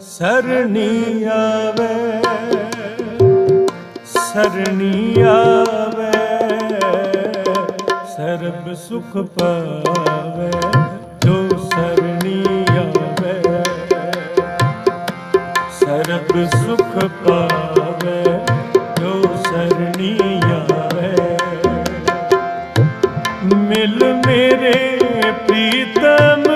ਸਰਣੀ ਆਵੇ ਸਰਣੀ ਆਵੇ, ਸਰਬ ਸੁਖ ਪਾਵੇ, ਜੋ ਸਰਣੀ ਆਵੇ। ਸਰਬ ਸੁਖ ਪਾਵੇ, ਜੋ ਸਰਣੀ ਆਵੇ। ਮਿਲ ਮੇਰੇ ਪ੍ਰੀਤਮ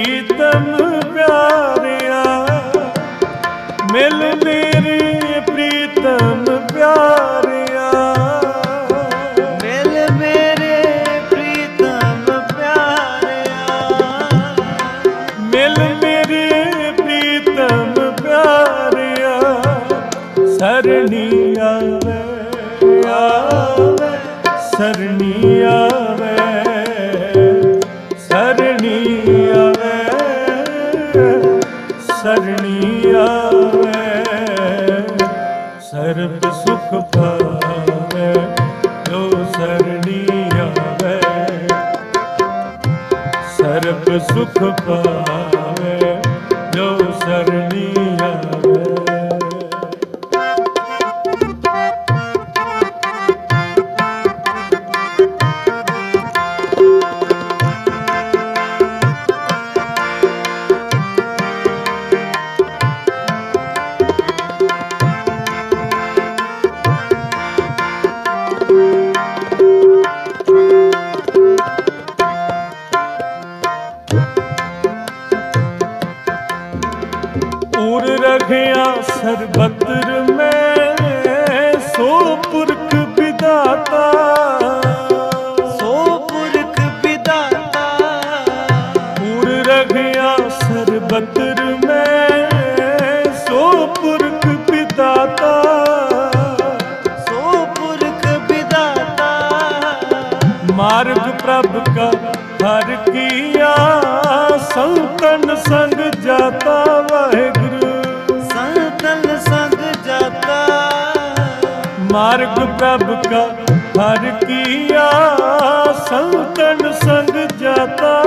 प्रीतम ਸੁਖ ਸੁਖ ਪਾ ਸੰਗ ਜਾਤਾ ਵਾਹਿਗੁਰੂ। ਸੰਤਨ ਸੰਗ ਜਾਤਾ। ਮਾਰਗ ਪ੍ਰਭ ਕਾ ਹਰ ਕੀਆ ਸੰਤਨ ਸੰਗ ਜਾਤਾ।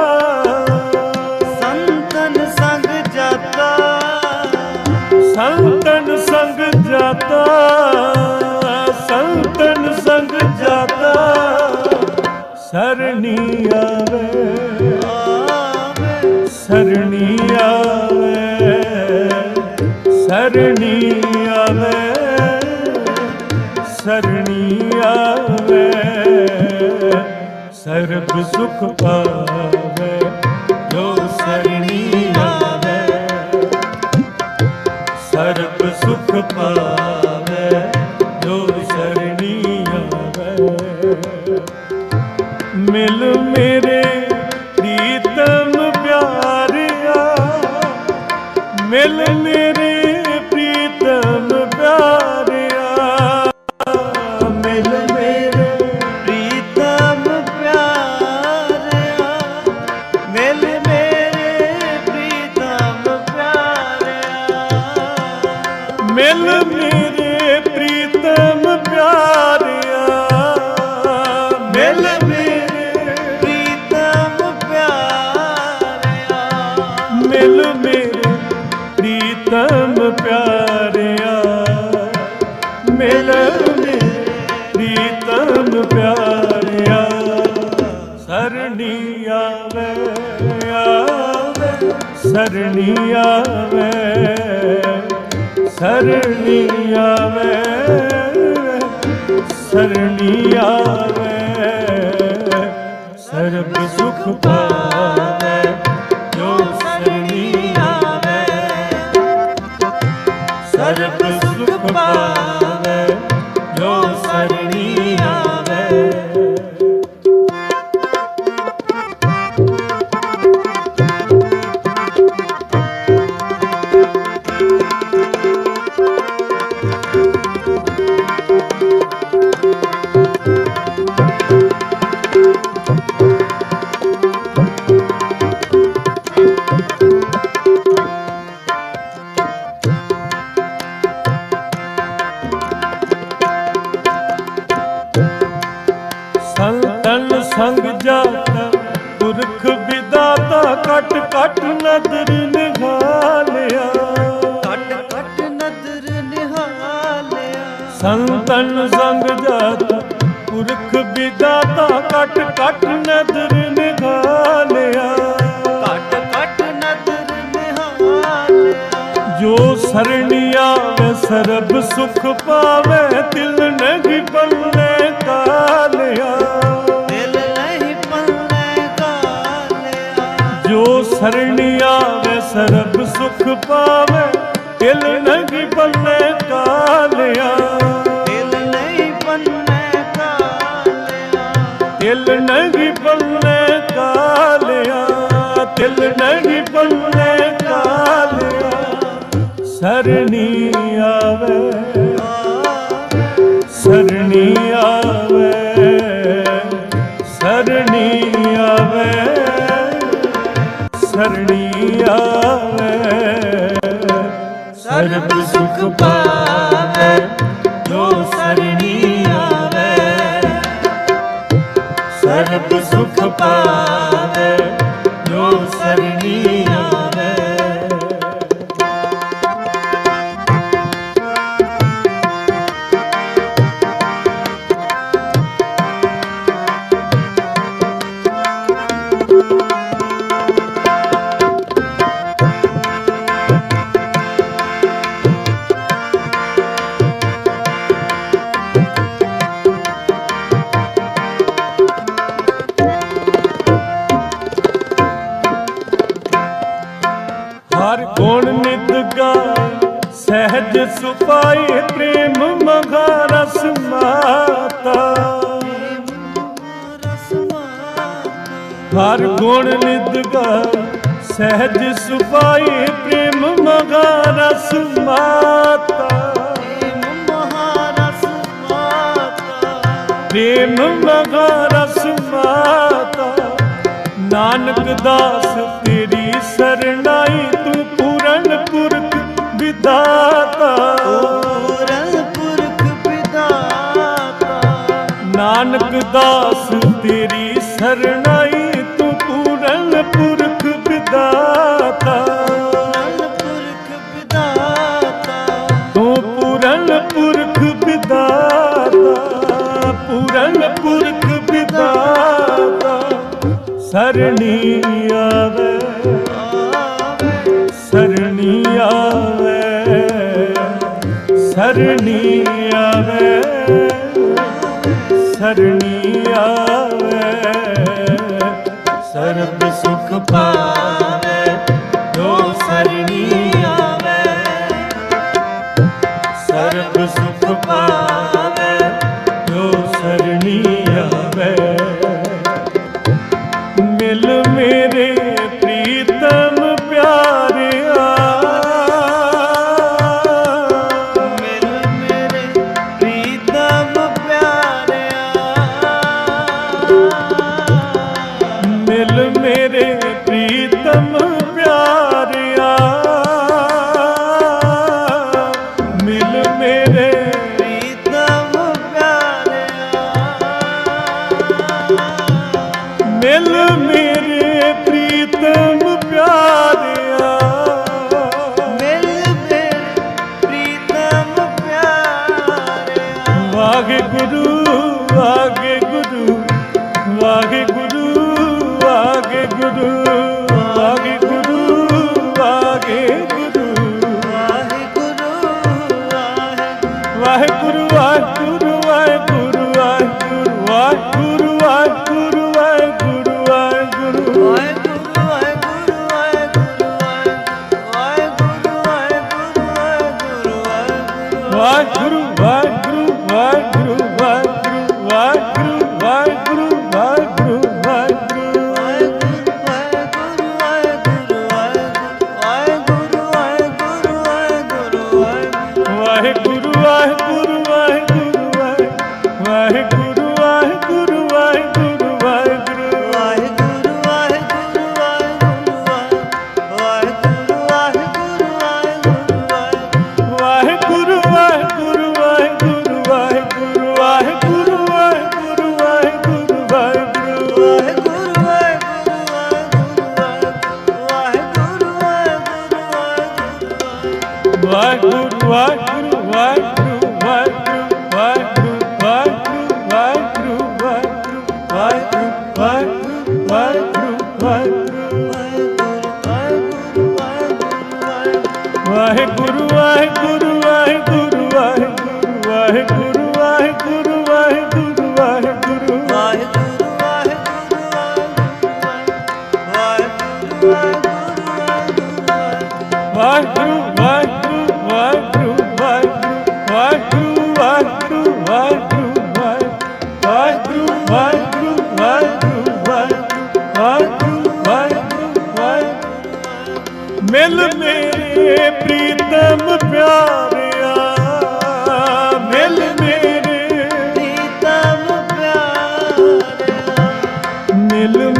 ਸੰਤਨ ਸੰਗ ਜਾਤਾ। ਸੰਤਨ ਸੰਗ ਜਾਤਾ। ਸਰਬ ਸੁਖ ਪਾਵੇ, ਜੋ ਸਰਣੀ ਆਵੇ। ਸਰਬ ਸੁਖ ਪਾਵੇ, ਜੋ ਸਰਣੀ ਆਵੇ। ਮਿਲ ਮੇਰੇ ਪ੍ਰੀਤਮ ਪਿਆਰਿਆ, ਮਿਲ ਮੇਰੇ ਸਰਣੀ ਆਵੇ ਆਵੇ ਸਰਣੀ ਆਵੇ ਸਰਣੀ ਆਵੇ ਸਰਣੀ ਆਵੇ ਸਰਬ ਸੁਖ ਪਾਵੇ। ਸਰਬ ਸੁਖ ਪਾਵੇ ਤਿਲ ਨਹੀਂ ਪੱਲੇ ਕਾਲਿਆ। ਦਿਲ ਨਹੀਂ ਪੱਲੇ ਕਾਲਿਆ। ਜੋ ਸਰਣੀ ਆਵੇ ਸਰਬ ਸੁਖ ਪਾਵੇ ਤਿਲ ਨਹੀਂ ਪੱਲੇ ਕਾਲਿਆ। ਦਿਲ ਨਹੀਂ ਪੱਲੇ ਕਾਲਿਆ। ਤਿਲ ਨਹੀਂ ਪੱਲੇ ਕਾਲਿਆ ਤਿਲ ਨਹੀਂ ਪੱਲੇ ਸਰਣੀ ਆਵੇ। ਸਰਣੀ ਆਵੇ। ਸਰਣੀ ਆਵੇ। ਸਰਣੀ ਆਵੇ। ਸਰਬ ਸੁਖ ਪਾਵੇ। ਸਹਿਜ ਸੁਪਾਏ ਪ੍ਰੇਮ ਮਗਾ ਰਸ ਮਾਤਾ। ਹਰ ਗੁਣ ਨਿਤ ਸਹਿਜ ਸੁਪਾਏ ਪ੍ਰੇਮ ਮਗਾ ਰਸ ਮਾਤਾ। ਪ੍ਰੇਮ ਮਗਾ ਰਸ ਮਾਤਾ। ਨਾਨਕ ਦਾਸ ਤੇਰੀ ਸਰਣਾਈ ਵਿਦਾਤਾ ਨਾਨਕ ਦਾਸ ਤੇਰੀ ਸਰਣਾਈ ਤੂੰ ਪੂਰਨ ਪੁਰਖ ਵਿਦਾਤਾ ਤੂੰ ਪੂਰਨ ਪੁਰਖ ਵਿਦਾਤਾ ਪੂਰਨ ਪੁਰਖ ਵਿਦਾਤਾ ਸਰਣੀ ਸਰਣੀ ਆਵੇ ਸਰਬ ਸੁਖ ਪਾਵੇ ਜੋ ਸਰਣੀ ਆਵੇ। ਸਰਬ ਸੁਖ ਪਾਵੇ।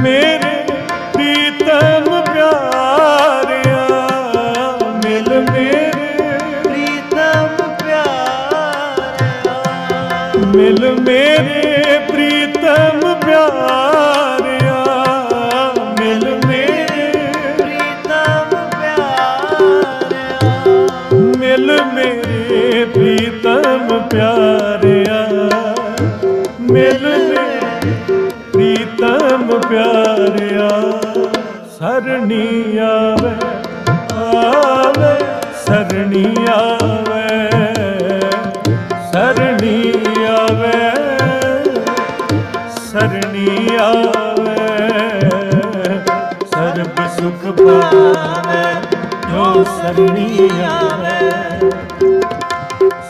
me. ਸਰਣੀ ਆਵੇ ਆਵੇ, ਸਰਣੀ ਆਵੇ ਸਰਣੀ ਆਵੇ ਸਰਣੀ ਆਵੇ, ਸਰਬ ਸੁਖ ਪਾਵੇ, ਜੋ ਸਰਣੀ ਆਵੇ,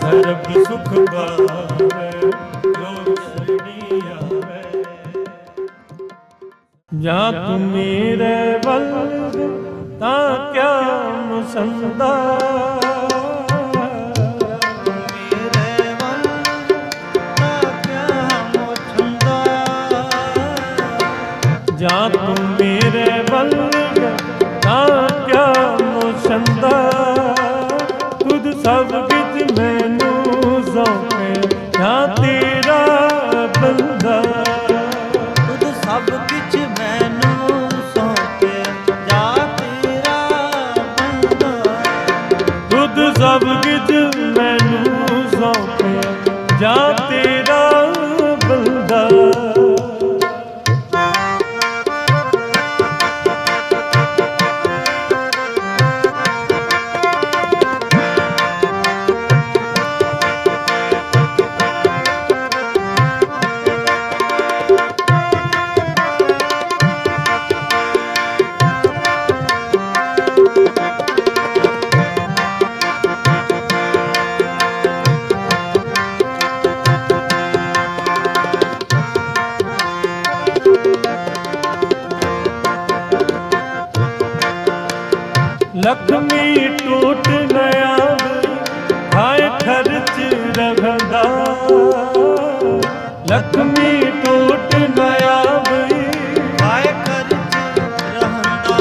ਸਰਬ ਸੁਖ ਪਾਵੇ, ਜੋ ਸਰਣੀ ਆਵੇ। ਜਾਂ ਤੂੰ ਮੇਰੇ ਵੱਲ ਮੇਰੇ ਵੱਲ ਤਾਂ ਕਿਆ ਮੁਸੰਦਾ। ਤੁਧ ਸਭ ਜ਼ਖਮੀ ਟੁੱਟ ਗਿਆ। ਹਾਏ ਖਰਚ ਰਵੰਦਾ ਜ਼ਖਮੀ ਟੁੱਟ ਗਿਆ ਹਾਏ ਖਰਚ ਰਵੰਦਾ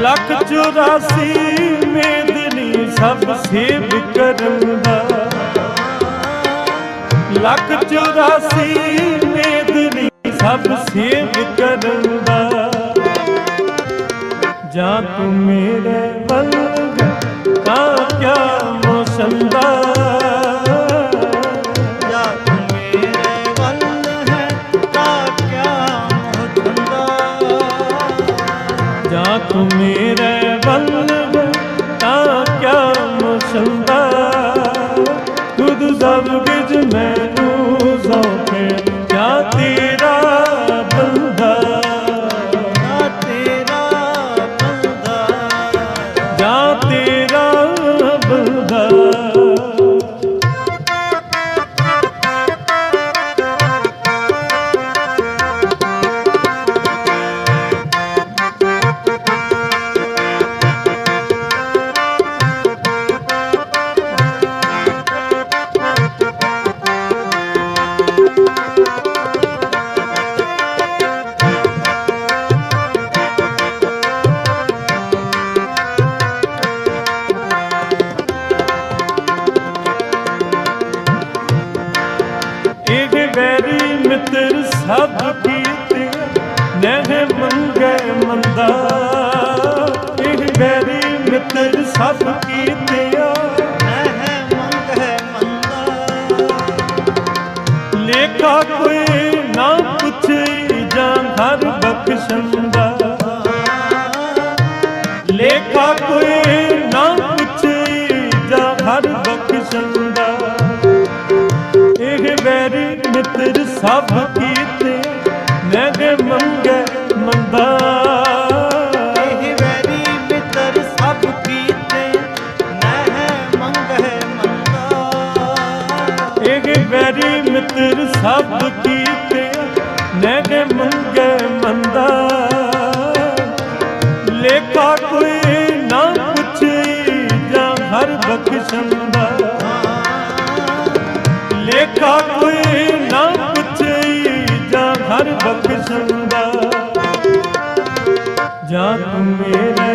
ਲੱਖ 84 ਮੇਦਨੀ ਸਭ ਸੇਵ ਕਰਮਦਾ ਲੱਖ 84 ਮੇਦਨੀ ਸਭ ਸੇਵ ਕਰਮਦਾ ਜਾਂ ਤੂੰ ਮੇਰੇ ਵੱਲ ਤਾਂ ਕਿਆ ਮੁਸੰਦਾ ਜਾ ਜਹ ਮੰਗੇ ਮੰਦਾ। ਇਹ ਬੈਰੀ ਮਿੱਤਰ ਸਭ ਕੀਤਿਆ। ਲੇਖਾ ਕੋਈ ਨਾ ਪੁੱਛੇ ਜਾਂ ਹਰ ਬਖਸ਼ੰਦਾ। ਲੇਖਾ ਕੋਈ ਨਾ ਪੁੱਛੇ ਜਾਂ ਹਰ ਬਖਸ਼ੰਦਾ। ਇਹ ਬੈਰੀ ਮਿੱਤਰ ਸਭ ਸਭ ਕੀਤੇ ਨੈਣੇ ਮੰਗੇ ਮੰਦਾ। ਲੇਖਾ ਕੋਈ ਨਾ ਪੁੱਛੀ ਜਾਂ ਹਰ ਬਖਸ਼ੰਦਾ ਲੇਖਾ ਕੋਈ ਨਾ ਪੁੱਛੀ ਜਾਂ ਹਰ ਬਖਸ਼ੰਦਾ ਜਾਂ ਤੂੰ ਮੇਰੇ